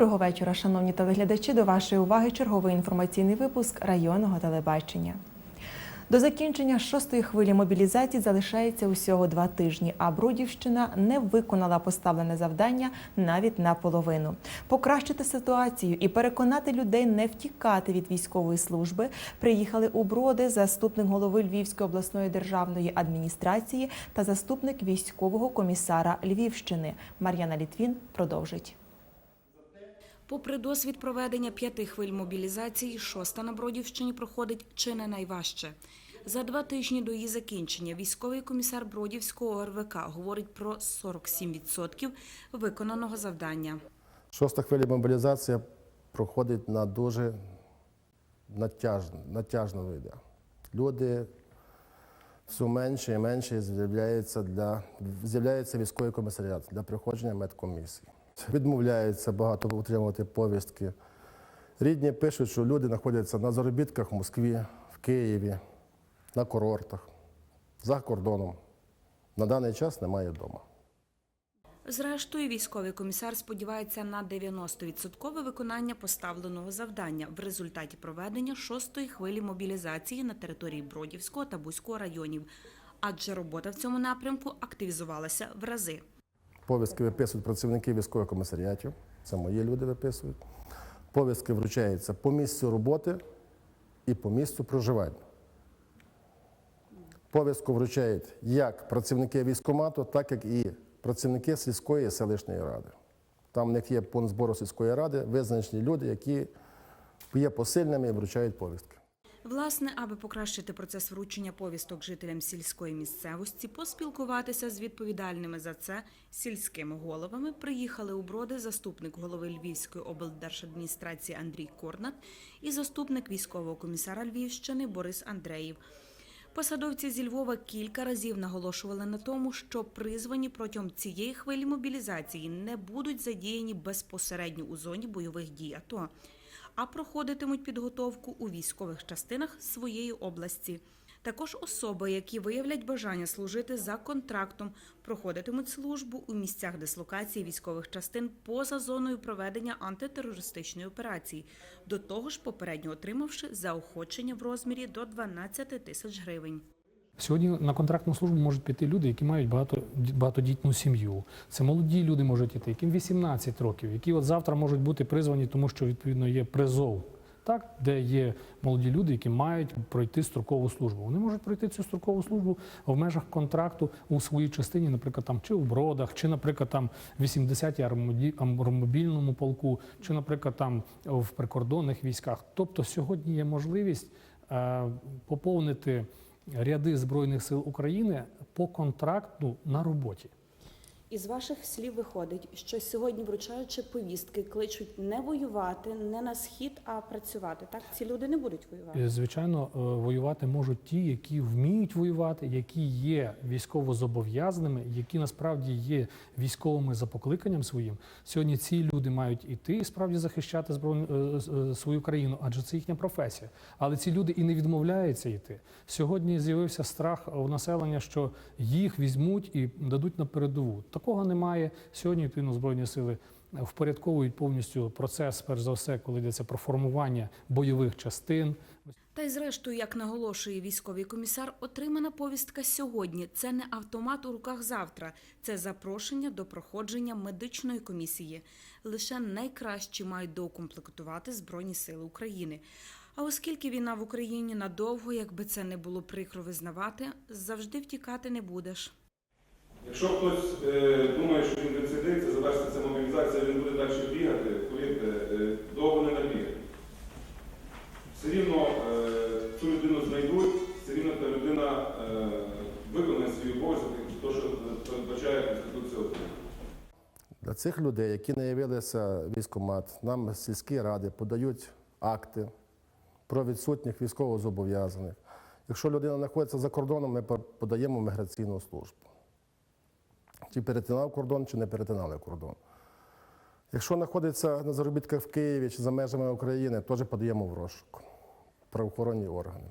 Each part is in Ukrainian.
Доброго вечора, шановні телеглядачі. До вашої уваги черговий інформаційний випуск районного телебачення. До закінчення шостої хвилі мобілізації залишається усього два тижні, а Бродівщина не виконала поставлене завдання навіть наполовину. Покращити ситуацію і переконати людей не втікати від військової служби приїхали у Броди заступник голови Львівської обласної державної адміністрації та заступник військового комісара Львівщини. Мар'яна Літвін продовжить. Попри досвід проведення п'яти хвиль мобілізації, шоста на Бродівщині проходить чи не найважче. За два тижні до її закінчення військовий комісар Бродівського ОРВК говорить про 47% виконаного завдання. Шоста хвиля мобілізації проходить на дуже натяжно, натяжно йде. Люди все менше і менше з'являється для з'являється військовий комісаріат для проходження медкомісії. Відмовляються багато отримувати повістки. Рідні пишуть, що люди знаходяться на заробітках в Москві, в Києві, на курортах, за кордоном. На даний час немає вдома. Зрештою, військовий комісар сподівається на 90% виконання поставленого завдання в результаті проведення шостої хвилі мобілізації на території Бродівського та Бузького районів, адже робота в цьому напрямку активізувалася в рази. Повістки виписують працівники військових комісаріатів, це мої люди виписують. Повістки вручаються по місцю роботи і по місцю проживання. Повістку вручають як працівники військкомату, так як і працівники сільської і селищної ради. Там в них є пункт збору сільської ради, визначені люди, які є посильними і вручають повістки. Власне, аби покращити процес вручення повісток жителям сільської місцевості, поспілкуватися з відповідальними за це сільськими головами, приїхали у Броди заступник голови Львівської облдержадміністрації Андрій Корнат і заступник військового комісара Львівщини Борис Андреєв. Посадовці зі Львова кілька разів наголошували на тому, що призвані протягом цієї хвилі мобілізації не будуть задіяні безпосередньо у зоні бойових дій АТО, а проходитимуть підготовку у військових частинах своєї області. Також особи, які виявлять бажання служити за контрактом, проходитимуть службу у місцях дислокації військових частин поза зоною проведення антитерористичної операції, до того ж попередньо отримавши заохочення в розмірі до 12 тисяч гривень. Сьогодні на контрактну службу можуть піти люди, які мають багато, багатодітну сім'ю. Це молоді люди можуть іти, яким 18 років, які от завтра можуть бути призвані, тому що відповідно є призов. Так, де є молоді люди, які мають пройти строкову службу. Вони можуть пройти цю строкову службу в межах контракту у своїй частині, наприклад, там чи у бродах, чи, наприклад, там в 80-й армобільному полку, чи, наприклад, там в прикордонних військах. Тобто сьогодні є можливість е, поповнити ряди Збройних сил України по контракту на роботі. Із ваших слів виходить, що сьогодні, вручаючи повістки, кличуть не воювати, не на схід, а працювати. Так ці люди не будуть воювати. Е, Звичайно, е, воювати можуть ті, які вміють воювати, які є військовозобов'язаними, які насправді є військовими за покликанням своїм. Сьогодні ці люди мають іти і справді захищати збройну е, е, свою країну, адже це їхня професія. Але ці люди і не відмовляються йти. Сьогодні з'явився страх у населення, що їх візьмуть і дадуть на передову. Такого немає. Сьогодні відповідно збройні сили впорядковують повністю процес, перш за все, коли йдеться про формування бойових частин. Та й зрештою, як наголошує військовий комісар, отримана повістка сьогодні. Це не автомат у руках завтра, це запрошення до проходження медичної комісії. Лише найкращі мають доукомплектувати Збройні Сили України. А оскільки війна в Україні надовго, якби це не було прикро визнавати, завжди втікати не будеш. Якщо хтось е, думає, що він відсидиться, завершиться мобілізація, він буде далі бігати, повірте, е, довго не набігає. Все рівно е, цю людину знайдуть, все рівно та людина е, виконає свій обов'язок, то, що передбачає Конституція України. Для цих людей, які не явилися в нам сільські ради подають акти про відсутніх військовозобов'язаних. Якщо людина знаходиться за кордоном, ми подаємо міграційну службу. Чи перетинав кордон, чи не перетинали кордон. Якщо знаходиться на заробітках в Києві чи за межами України, теж подаємо в розшук правоохоронні органи.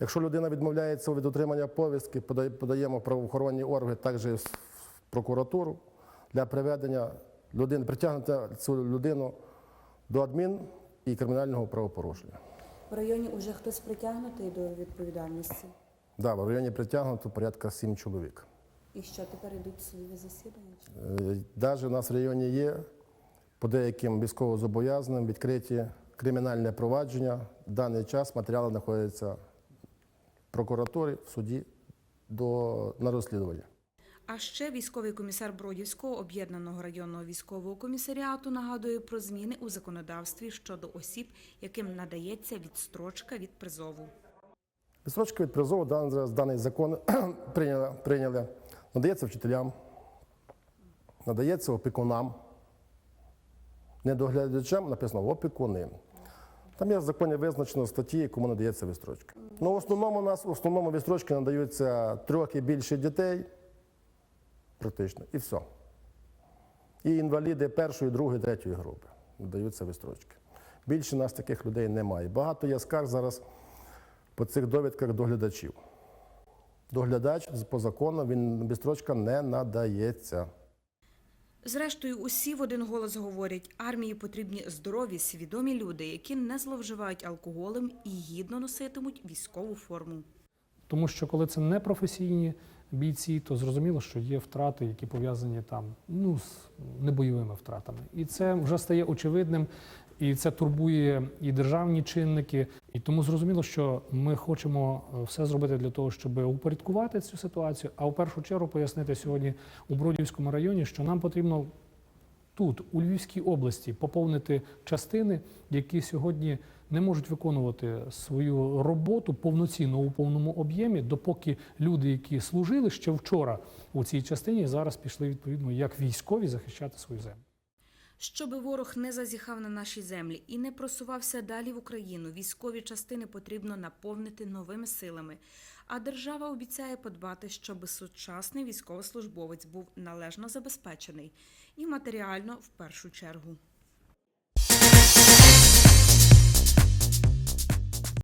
Якщо людина відмовляється від отримання повістки, подаємо в правоохоронні органи, також в прокуратуру для приведення людини, притягнути цю людину до адмін і кримінального правопорушення. В районі вже хтось притягнутий до відповідальності. Да, в районі притягнуто порядка 7 чоловік. І що тепер йдуть судові засідання? Навіть у нас в районі є по деяким військовозобов'язаним відкриті кримінальне провадження. В даний час матеріали знаходяться в прокуратурі, в суді до, на розслідування. А ще військовий комісар Бродівського об'єднаного районного військового комісаріату нагадує про зміни у законодавстві щодо осіб, яким надається відстрочка від призову. Відстрочка від призову дан- зараз даний закон прийняли, прийняли. Надається вчителям, надається опікунам. Не доглядачам написано опікуни. Там є в законі визначено статті, кому надається відстрочка. Ну, в основному у нас в основному відстрочки надаються трьох і більше дітей, практично, і все. І інваліди першої, другої, третьої групи надаються відстрочки. Більше нас таких людей немає. Багато є скарг зараз по цих довідках доглядачів. Доглядач по закону він відстрочка не надається. Зрештою, усі в один голос говорять, армії потрібні здорові, свідомі люди, які не зловживають алкоголем і гідно носитимуть військову форму. Тому що коли це не професійні бійці, то зрозуміло, що є втрати, які пов'язані там ну, з небойовими втратами. І це вже стає очевидним, і це турбує і державні чинники. І тому зрозуміло, що ми хочемо е, все зробити для того, щоб упорядкувати цю ситуацію, а в першу чергу пояснити сьогодні у Бродівському районі, що нам потрібно тут, у Львівській області, поповнити частини, які сьогодні не можуть виконувати свою роботу повноцінно у повному об'ємі, допоки люди, які служили ще вчора у цій частині, зараз пішли відповідно як військові захищати свою землю. Щоби ворог не зазіхав на наші землі і не просувався далі в Україну, військові частини потрібно наповнити новими силами. А держава обіцяє подбати, щоб сучасний військовослужбовець був належно забезпечений і матеріально в першу чергу.